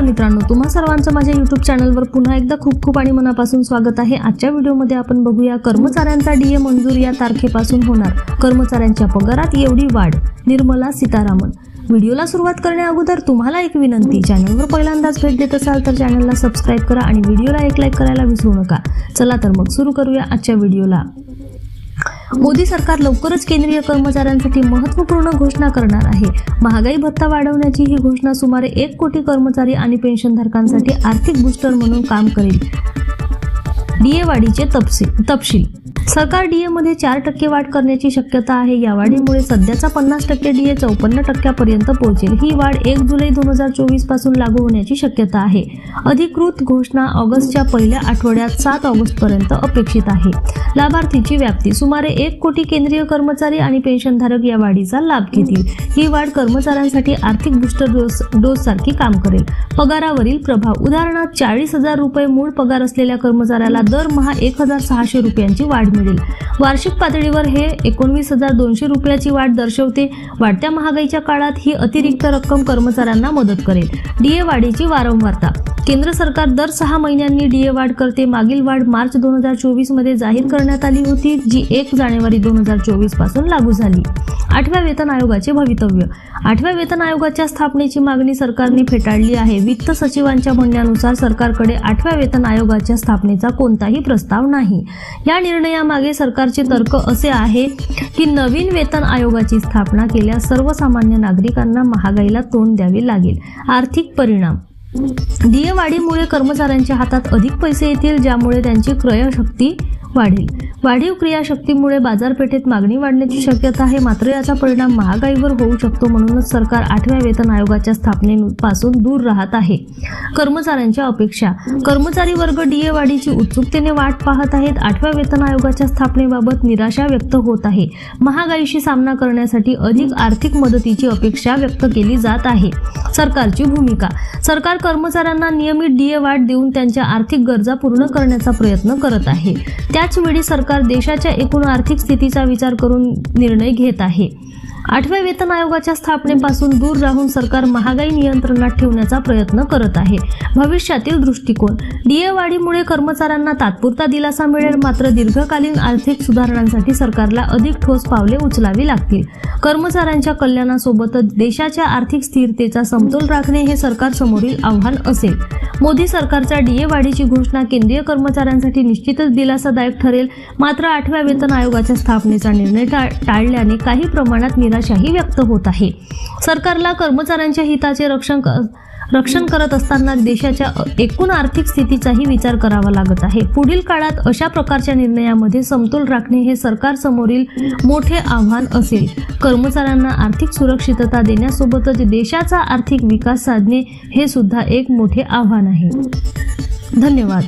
मित्रांनो तुम्हा सर्वांचं माझ्या युट्यूब चॅनलवर पुन्हा एकदा खूप खूप आणि मनापासून स्वागत आहे. आजच्या व्हिडिओमध्ये आपण बघूया कर्मचाऱ्यांचा डीए मंजूर या तारखेपासून होणार. कर्मचाऱ्यांच्या पगारात एवढी वाढ निर्मला सीतारामन. व्हिडिओला सुरुवात करण्याअगोदर तुम्हाला एक विनंती चॅनलवर पहिल्यांदाच भेट देत असाल तर चॅनलला सबस्क्राईब करा आणि व्हिडिओला एक लाईक करायला विसरू नका. चला तर मग सुरू करूया आजच्या व्हिडिओला मोदी सरकार लवकरच केंद्रीय कर्मचाऱ्यांसाठी महत्त्वपूर्ण घोषणा करणार आहे. महागाई भत्ता वाढवण्याची ही घोषणा सुमारे एक कोटी कर्मचारी आणि पेन्शनधारकांसाठी आर्थिक बूस्टर म्हणून काम करेल. डीए वाढीचे तपशील तपशील. सरकार डीएमध्ये चार टक्के वाढ करण्याची शक्यता आहे. या वाढीमुळे सध्याचा पन्नास टक्के डीए चौपन्न टक्क्यापर्यंत पोहोचेल. ही वाढ एक जुलै दोन हजार चोवीसपासून लागू होण्याची शक्यता आहे. अधिकृत घोषणा ऑगस्टच्या पहिल्या आठवड्यात सात ऑगस्ट पर्यंत अपेक्षित आहे. लाभार्थीची व्याप्ती सुमारे एक कोटी केंद्रीय कर्मचारी आणि पेन्शनधारक या वाढीचा लाभ घेतील. ही वाढ कर्मचाऱ्यांसाठी आर्थिक बुस्टर डोस डोस सारखी काम करेल. पगारावरील प्रभाव उदाहरणार्थ चाळीस हजार रुपये मूळ पगार असलेल्या कर्मचाऱ्याला दरमहा एक हजार सहाशे रुपयांची वाढ मिळेल. वार्षिक पातळीवर हे एकोणवीस हजार दोनशे रुपयाची वाढ दर्शवते. वाढत्या महागाईच्या काळात ही अतिरिक्त रक्कम कर्मचाऱ्यांना मदत करेल. डीए वाढीची वारंवारता. केंद्र सरकार दर सहा महिन्यांनी डीए वाढ करते. मागील वाढ मार्च दोन हजार चोवीसमध्ये जाहीर करण्यात आली होती जी एक जानेवारी दोन हजार चोवीसपासून लागू झाली. आठव्या वेतन आयोगाचे भवितव्य. आठव्या वेतन आयोगाच्या स्थापनेची मागणी सरकारने फेटाळली आहे. वित्त सचिवांच्या म्हणण्यानुसार सरकारकडे आठव्या वेतन आयोगाच्या स्थापनेचा कोणताही प्रस्ताव नाही. या निर्णयामागे सरकारचे तर्क असे आहे की नवीन वेतन आयोगाची स्थापना केल्यास सर्वसामान्य नागरिकांना महागाईला तोंड द्यावे लागेल. आर्थिक परिणाम डीए कर्मचाऱ्यांच्या हातात अधिक पैसे येतील ज्यामुळे त्यांची क्रयशक्ती वाढेल. वाढीव क्रियाशक्तीमुळे बाजारपेठेत मागणी वाढण्याची शक्यता आहे. मात्र याचा परिणाम महागाईवर होऊ शकतो म्हणूनच सरकार आठव्या वेतन आयोगाच्या स्थापनेपासून दूर राहत आहे. कर्मचाऱ्यांच्या अपेक्षा. कर्मचारी वर्ग डीए वाढीची उत्सुकतेने वाट पाहत आहेत. आठव्या वेतन आयोगाच्या स्थापनेबाबत निराशा व्यक्त होत आहे. महागाईशी सामना करण्यासाठी अधिक आर्थिक मदतीची अपेक्षा व्यक्त केली जात आहे. सरकारची भूमिका. सरकार कर्मचाऱ्यांना नियमित डीए वाढ देऊन त्यांच्या आर्थिक गरजा पूर्ण करण्याचा प्रयत्न करत आहे. त्याचवेळी सरकार देशाच्या एकूण आर्थिक स्थितीचा विचार करून निर्णय घेत आहे. आठव्या वेतन आयोगाच्या स्थापनेपासून दूर राहून सरकार महागाई नियंत्रणात ठेवण्याचा प्रयत्न करत आहे. भविष्यातील दृष्टिकोन. डीए वाढीमुळे कर्मचाऱ्यांना तात्पुरता दिलासा मिळेल मात्र दीर्घकालीन आर्थिक सुधारणांसाठी सरकारला अधिक ठोस पावले उचलावी लागतील. कर्मचाऱ्यांच्या कल्याणासोबतच देशाच्या आर्थिक स्थिरतेचा समतोल राखणे हे सरकारसमोरील आव्हान असेल. मोदी सरकारच्या डीए वाढीची घोषणा केंद्रीय कर्मचाऱ्यांसाठी निश्चितच दिलासादायक ठरेल. मात्र आठव्या वेतन आयोगाच्या स्थापनेचा निर्णय टा- टाळल्याने काही प्रमाणात निराशाही व्यक्त होत आहे. सरकारला कर्मचाऱ्यांच्या हिताचे रक्षण रक्षण करत असताना देशाच्या एकूण आर्थिक स्थितीचाही विचार करावा लागत आहे. पुढील काळात अशा प्रकारच्या निर्णयामध्ये समतोल राखणे हे सरकारसमोरील मोठे आव्हान असेल. कर्मचाऱ्यांना आर्थिक सुरक्षितता देण्यासोबतच देशाचा आर्थिक विकास साधणे हे सुद्धा एक मोठे आव्हान आहे. धन्यवाद.